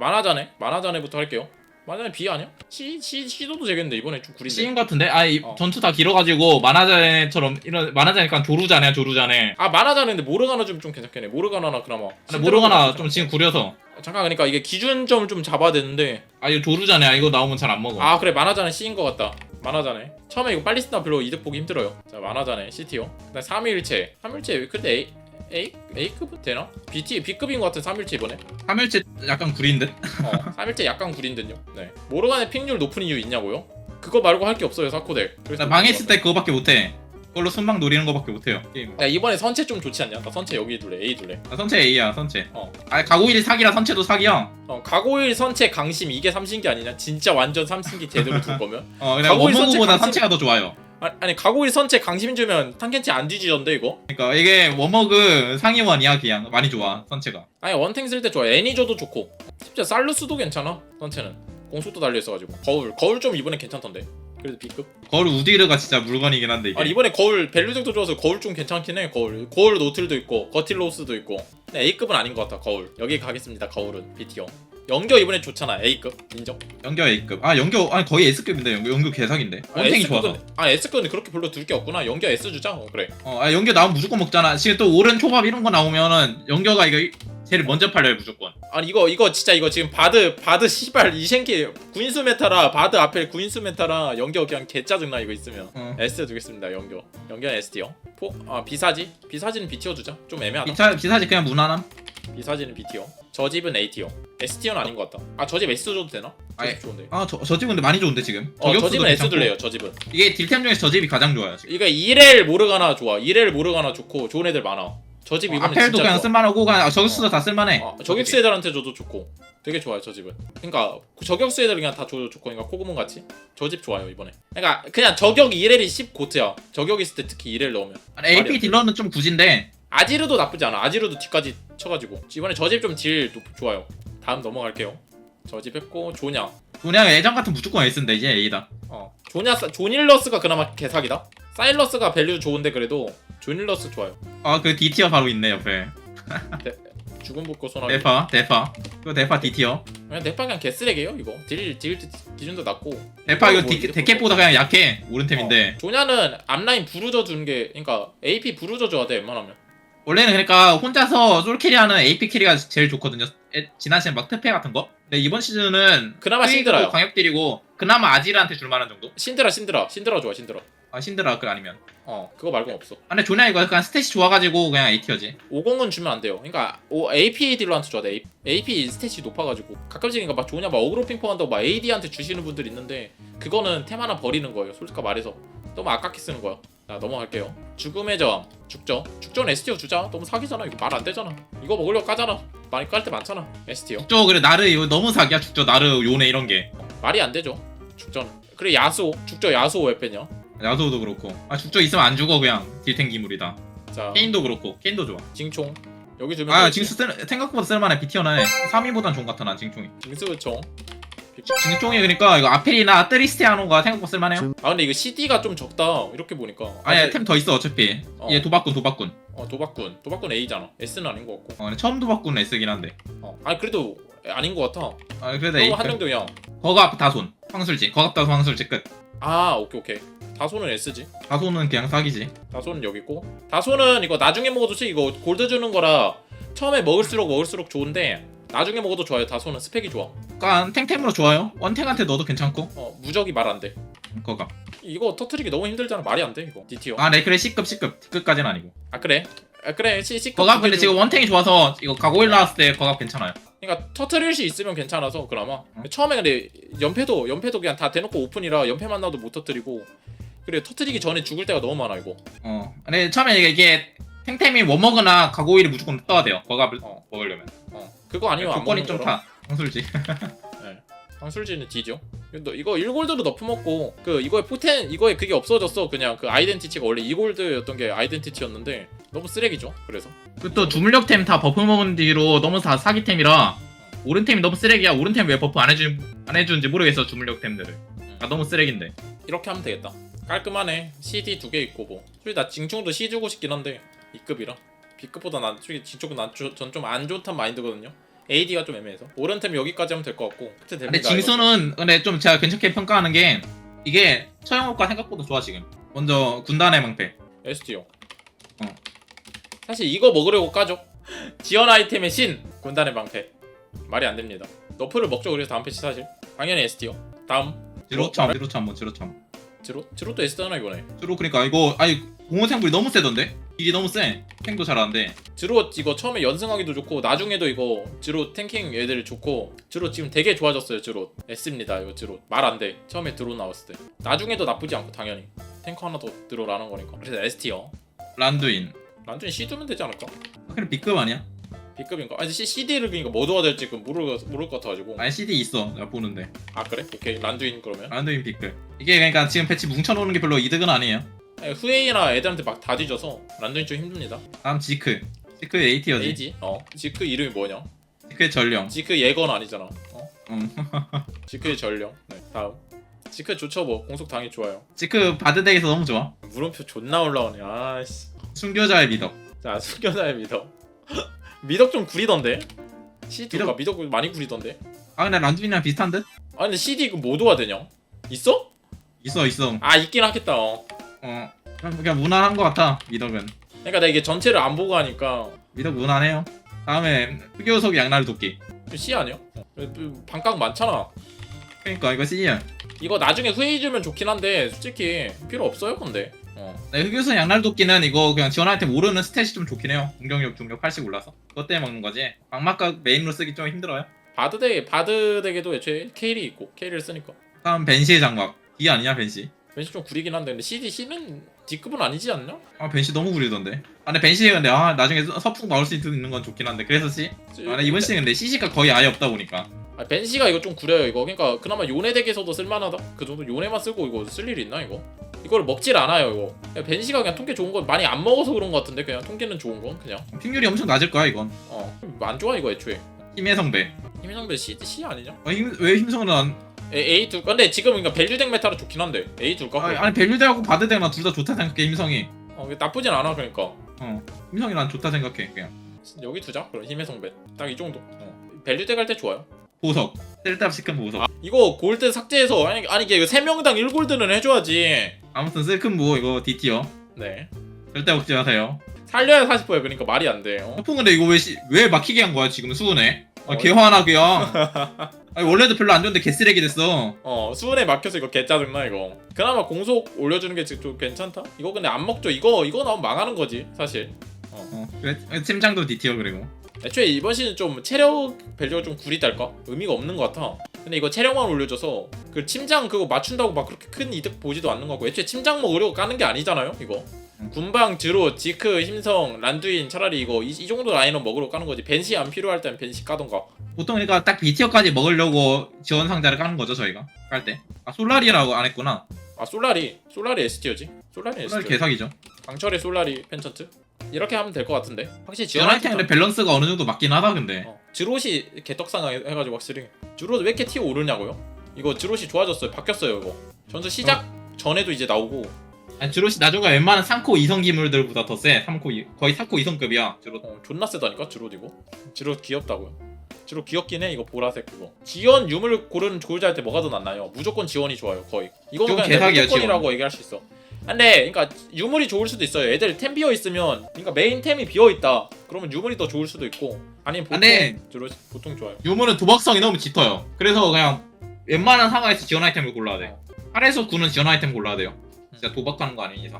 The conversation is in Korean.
만화자네? 만화자네부터 할게요. 만화자네 B 아니야? C, C, C도도 되겠는데 이번에 좀 구린데. C인 것 같은데? 아, 이 어. 전투 다 길어가지고 만화자네처럼 이런 만화자니까 조루자네야 조루자네. 아 만화자네인데 모르가나 좀, 좀 괜찮겠네. 모르가나나 그나마. 근데 모르가나 좀 지금 구려서. 잠깐 그러니까 이게 기준점을 좀 잡아야 되는데. 아 이거 조루자네야 이거 나오면 잘 안 먹어. 아 그래. 만화자네 C인 것 같다. 만화자네. 처음에 이거 빨리 쓰다 별로 이득 보기 힘들어요. 자 만화자네. C티어. 그다음 3일체. 3일체 근데 A A A급 되나? BT B급인 것 같은 3일체 이번에 3일째 약간 구린 듯? 어 3일째 약간 구린 듯요 네 모르가네 픽률 높은 이유 있냐고요? 그거 말고 할 게 없어요 사코덱 그래서 나 망했을 때 그거밖에 못해. 그걸로 순방 노리는 거밖에 못해요. 게임. 야 이번에 선체 좀 좋지 않냐? 나 선체 여기 둘래 A 둘래 나 선체 A야 선체. 어. 아 가고일이 사기라 선체도 사기야. 어 가고일 선체 강심 이게 삼신기 아니냐? 진짜 완전 삼신기 제대로 둘 거면 어 그냥 가고일 선체 원머그보다 강심- 선체가 더 좋아요. 아, 아니 가고일 선체 강심 주면 탕켄치 안 뒤지던데 이거? 그러니까 이게 원머그 상위원이야 그냥 많이 좋아 선체가. 아니 원탱 쓸 때 좋아. 애니저도 좋고. 심지어 살루스도 괜찮아 선체는. 공속도 달려 있어가지고. 거울 거울 좀 이번에 괜찮던데 그래도 B급 거울 우디르가 진짜 물건이긴 한데 이게. 아니 이번에 거울 밸류덱도 좋아서 거울 좀 괜찮긴 해 거울 거울 노틀도 있고 거틸로스도 있고 근데 A급은 아닌 것 같아 거울 여기 가겠습니다 거울은 B티어 연겨 이번에 좋잖아 A급 인정 연교 A급. 아 연교 아니 거의 S급인데 연교 연교 개사기인데. 아, 원탱이 좋아서. 아 S급은 그렇게 별로 둘 게 없구나 연겨 S 주자 어, 그래 어, 아 연교 나오면 무조건 먹잖아. 지금 또 오른 초밥 이런 거 나오면은 연교가 이거 제일 먼저 팔려요 무조건. 아니 이거 이거 진짜 이거 지금 바드 바드 시발 이생기 구인수 메타라 바드 앞에 구인수 메타라 연겨 그냥 개 짜증나 이거 있으면 어. S 두겠습니다 연겨 연겨는 S티어 포아 B사지 B사지는 B티어 주자 좀 애매하다 기차 기사지 그냥 무난함. B사지는 B티어 저 집은 A티어 S티어는 아닌 것 같다 아 저 집 S 줘도 되나? 저 아예. 집 좋은데 아 저 저 집은 근데 많이 좋은데 지금. 어 저 저격수도 집은 S 괜찮고. 둘래요 저 집은 이게 딜템 중에서 저 집이 가장 좋아요 지금. 이거 1L 모르가나 좋아 1L 모르가나 좋고 좋은 애들 많아 저집 어, 이번에 아펠도 진짜 그냥 좋아. 쓸만하고 그냥 아, 저격수도 다 쓸만해. 어, 저격수 애들한테 줘도 좋고. 되게 좋아요 저 집은. 그러니까 그 저격수 애들 그냥 다 줘도 좋고. 그러니까 코그몬 같이. 저 집 좋아요 이번에. 그러니까 그냥 저격 1L이 10 고트야. 저격 있을 때 특히 1L 넣으면. 아니, AP 딜러는 좀 굳인데. 아지르도 나쁘지 않아. 아지르도 뒤까지 쳐가지고. 이번에 저 집좀딜 좋아요. 다음 넘어갈게요. 저 집 했고 조냐. 그냥 예전 같은 무조건 S인데 이제 A다. 어. 조냐 사- 조닐러스가 그나마 개사기다. 사일러스가 밸류 좋은데 그래도 조닐러스 좋아요 아 그 D 티어 바로 있네 옆에. 죽은 붙고 소나기 대파 대파. 그 대파 D 티어. 그냥 대파 그냥 개쓰레기예요 이거 딜, 딜 기준도 낮고 대파 이거 뭐 디, 데캡보다 그냥 약해 오른템인데 어, 조냐는 앞라인 부르져 주는 게 그러니까 AP 부르져 줘야 돼 웬만하면 원래는 그러니까 혼자서 솔 캐리하는 AP 캐리가 제일 좋거든요. 에, 지난 시즌 막 특패 같은 거. 근데 이번 시즌은 그나마 신드라요 광역 딜이고 그나마 아지르한테 줄 만한 정도. 신드라 신드라 신드라 좋아 신드라 아 신드라 그 아니면. 어. 그거 말고는 없어. 아, 근데 조냐 이거 그냥 스탯이 좋아가지고 그냥 A 티어지. 50은 주면 안 돼요. 그러니까 오, AP 딜러한테 줘야 돼. AP 스탯이 높아가지고. 가끔씩 그러니까 막 조냐 막 어그로 핑퐁한다고 막 AD한테 주시는 분들 있는데 그거는 템 하나 버리는 거예요. 솔직히 말해서. 너무 아깝게 쓰는 거야. 자 넘어갈게요. 죽음의 저항 죽죠. 죽전 STO 주자. 너무 사기잖아. 이거 말 안 되잖아. 이거 먹으려고 까잖아. 많이 깔 때 많잖아. STO 죽죠. 그래 나르 이거 너무 사기야. 죽죠. 나르 요네 이런 게. 말이 안 되죠. 죽전. 그래 야수 죽죠. 야수 왜 빼냐 야소도 그렇고. 아 죽죠 있으면 안 죽어 그냥 딜탱 기물이다. 자 케인도 그렇고 케인도 좋아. 징총 여기 주면 아 되지. 징수 쓸, 생각보다 쓸만해 티어는 3위보단 좋은 것 같아 난 징총이. 징수총 징총이 그러니까 이거 아펠이나 뜨리스테아노가 생각보다 쓸만해요. 아 근데 이거 CD가 좀 적다 이렇게 보니까 아니 근데- 템더 있어 어차피. 어. 얘 도박꾼 도박꾼. 어 도박꾼 도박꾼 A잖아 S는 아닌 것 같고 어, 근데 처음 도박꾼 S긴 한데. 어 아니 그래도 아닌 것 같아 아 그래도 A. 한정적이야 거갑 다손. 황술지. 거갑 다손 황술지 끝. 아 오케이 오케이 다소는 S지. 다손은 그냥 사기지. 다소는 여기 있고. 다소는 이거 나중에 먹어도 지 이거 골드 주는 거라 처음에 먹을수록 먹을수록 좋은데 나중에 먹어도 좋아요 다소는. 스펙이 좋아. 그러니까 탱템으로 좋아요. 원탱한테 넣어도 괜찮고. 어 무적이 말 안 돼. 거갑. 이거 터트리기 너무 힘들잖아. 말이 안 돼 이거. DTO 아네 그래 C급 C급. D급까지는 아니고. 아 그래? 아 그래. C C 거갑 근데 지금 원탱이 좋아서 이거 가고일 나왔을 때 거갑 괜찮아요. 그러니까 터트릴 수 있으면 괜찮아서 그나마. 처음에 근데 연패도 연패도 그냥 다 대놓고 오픈이라 연패만 나도 못 터트리고 그래 터트리기 전에 죽을 때가 너무 많아 이거 어. 근데 처음에 이게, 이게 탱템이 원먹으나 가고일이 무조건 떠야 돼요. 거갑을 어. 먹으려면. 어 그거 아니면 안 조건이 먹는 좀 거라 타. 황술지. 황술지는 D죠 너 이거 1골드로 너프 먹고 그 이거에 포텐 이거에 그게 없어졌어 그냥 그 아이덴티티가 원래 2골드였던 게 아이덴티티였는데 너무 쓰레기죠 그래서 그또 주물력템 다 버프 먹은 뒤로 너무 다 사기템이라 오른템이 너무 쓰레기야. 오른템 왜 버프 안 해주 안 해주는지 모르겠어 주물력템들을. 아 너무 쓰레기인데. 이렇게 하면 되겠다 깔끔하네 CD 두 개 있고 뭐 솔직히 나 징충도 C 주고 싶긴 한데 2급이라 B급보다 난 솔직히 G쪽은 전좀 안 좋단 마인드거든요 AD가 좀 애매해서 오른템 여기까지 하면 될 것 같고 그때 됩니다. 근데 징수는 근데 좀 제가 괜찮게 평가하는 게 이게 처형업과 생각보다 좋아 지금. 먼저 군단의. 이거. ST요. 어. 사실 이거 먹으려고 까죠. 지원 아이템의 신 군단의 방패 말이 안 됩니다. 너프를 먹죠. 그래서 다음 패치 사실 당연히 ST요. 다음 지로참, 지로참 뭐 지로참. 지로 지로도 S잖아 이번에. 지로 그러니까 이거 아니 공허생물이 너무 세던데? 딜이 너무 세. 탱도 잘하는데. 지로 이거 처음에 연승하기도 좋고 나중에도 이거 지로 탱킹 애들 좋고 지로 지금 되게 좋아졌어요 지로 S입니다 이거 지로 말 안돼 처음에 드론 나왔을 때 나중에도 나쁘지 않고 당연히 탱커 하나 더 들어라는 거니까 그래서 ST요 란두인. 난중에 C 두면 되지 않을까? 그래 B급 아니야? B급인가? 아니 CD를 그러니까 뭐 넣어야 될지 그 모를, 모를 것 같아가지고 아니 CD 있어. 내가 보는데. 아 그래? 오케이 란두인 그러면 란두인 B급. 이게 그러니까 지금 배치 뭉쳐놓는 게 별로 이득은 아니에요. 아니, 후웨이나 애들한테 막 다 뒤져서 란두인 좀 힘듭니다 다음 지크. 지크 AT여지. 에이지 어 지크 이름이 뭐냐? 지크의 전령. 지크 예건 아니잖아 어? 응. 지크의 전령 네 다음 지크 좋죠 뭐 공속 당이 좋아요 지크 바드덱에서 너무 좋아. 물음표 존나 올라오네 아씨 순교자의 미덕. 자 숙여자의 미덕 미덕 좀 구리던데 C2가 미덕 많이 구리던데 아 근데 란두인이랑 비슷한 듯? 아 근데 CD 그 모드가 되냐? 있어? 있어 있어. 아 있긴 하겠다 어. 어. 그냥, 그냥 무난한 것 같아. 미덕은. 그러니까 나 이게 전체를 안 보고 하니까 미덕 무난해요. 다음에 흑요석 양날 도끼. C 아니야? 어. 그 반각 많잖아 그러니까 이거 C야. 이거 나중에 후회해 주면 좋긴 한데 솔직히 필요 없어요 근데 어. 네, 흑요석 양날 도끼는 이거 그냥 지원 아이템 오르는 스탯이 좀 좋긴 해요. 공격력, 중력 80 올라서. 그것 때문에 먹는 거지. 악마각 메인으로 쓰기 좀 힘들어요. 바드덱 바드덱에도 애초에 케일이 있고 케일을 쓰니까 다음 벤시의 장막. D 아니냐 벤시? 벤시 좀 구리긴 한데 근데 CD C는 D급은 아니지 않냐? 아 벤시 너무 구리던데. 아 근데 벤시 근데 아 나중에 서- 서풍 나올 수 있는 건 좋긴 한데 그래서 C. 아 근데 이번 시즌 근데 CC가 거의 아예 없다 보니까. 아, 벤시가 이거 좀 구려요 이거 그러니까 그나마 요네 덱에서도 쓸만하다 그 정도 요네만 쓰고 이거 쓸일 있나 이거 이걸 먹질 않아요 이거 그냥 벤시가 그냥 통계 좋은 건 많이 안 먹어서 그런 것 같은데 그냥 통계는 좋은 건 그냥 핑률이 엄청 낮을 거야 이건. 어안 좋아 이거 애초에 힘의 성배. 힘성배 C, C 아니냐? 아, 힘, 왜 힘성은 안? A, A 둘 근데 지금 그러니까 밸류 덱 메타로 좋긴 한데 A 둘까? 아니, 아니 밸류대하고 바드대나 둘 다 좋다 생각해 힘성이. 어 이게 나쁘진 않아 그러니까 어 힘성이 난 좋다 생각해 그냥. 여기 두자 그럼 힘의 성배 딱 이 정도 어. 밸류 덱 할 때 좋아요 보석. 쓸데없이 큰 보석. 아, 이거 골드 삭제해서 아니 아니 이게 3명당 1골드는 해줘야지 아무튼 쓸큰보 이거 D티어. 네 절대 먹지 마세요. 살려야 40%야 그러니까 말이 안 돼요 서풍 근데 이거 왜, 시, 왜 막히게 한 거야 지금 수은에? 아, 어. 개화나 그냥. 아니, 원래도 별로 안 좋은데 개쓰레기 됐어. 어 수은에 막혀서 이거 개 짜증나 이거 그나마 공속 올려주는 게 좀 괜찮다 이거 근데 안 먹죠 이거 이거 나오면 망하는 거지 사실 어 그래 팀장도 D티어 그리고. 애초에 이번 시즌 좀 체력 밸류가 좀 구리달까 의미가 없는 것 같아 근데 이거 체력만 올려줘서 그 침장 그거 맞춘다고 막 그렇게 큰 이득 보지도 않는 거고 애초에 침장 먹으려고 까는 게 아니잖아요 이거 음. 군방 드로 지크 힘성 란두인 차라리 이거 이, 이 정도 라인업 먹으러 까는 거지 벤시 안 필요할 때는 벤시 까던가 보통 그러니까 딱 B티어까지 먹으려고 지원 상자를 까는 거죠 저희가 깔 때. 아 솔라리라고 안 했구나. 아 솔라리 솔라리 ST였지 솔라리 솔라리 ST 개사기죠. 강철의 솔라리 펜천트 이렇게 하면 될 것 같은데 확실히 지원 지원 아이템 근데 밸런스가 어느 정도 맞긴 하다 근데. 어, 드롯이 개떡상하 해가지고 확실히 드롯 왜 이렇게 티 오르냐고요? 이거 드롯이 좋아졌어요 바뀌었어요 이거 전투 시작 전에도 이제 나오고 아니 주로시 나중에 웬만한 3코 2성 기물들보다 더 세. 3코 2, 거의 4코 2성급이야. 주로. 어, 존나 세다니까 드롯 이거 드롯 귀엽다고요 드롯 귀엽긴 해 이거 보라색 그거 지원 유물 고르는 조율자 할때 뭐가 더 낫나요? 무조건 지원이 좋아요 거의 이거는 좀 그냥 개사기야, 무조건이라고 얘기할 수 있어 근데 그러니까 유물이 좋을 수도 있어요 애들 템 비어 있으면 그러니까 메인 템이 비어 있다 그러면 유물이 더 좋을 수도 있고 아니면 보통 네. 드롯 보통 좋아요 유물은 도박성이 너무 짙어요. 그래서 그냥 웬만한 상황에서 지원 아이템을 골라야 돼. 어. 8에서 9는 지원 아이템 골라야 돼요. 진짜 도박 가는 거 아닌 이상.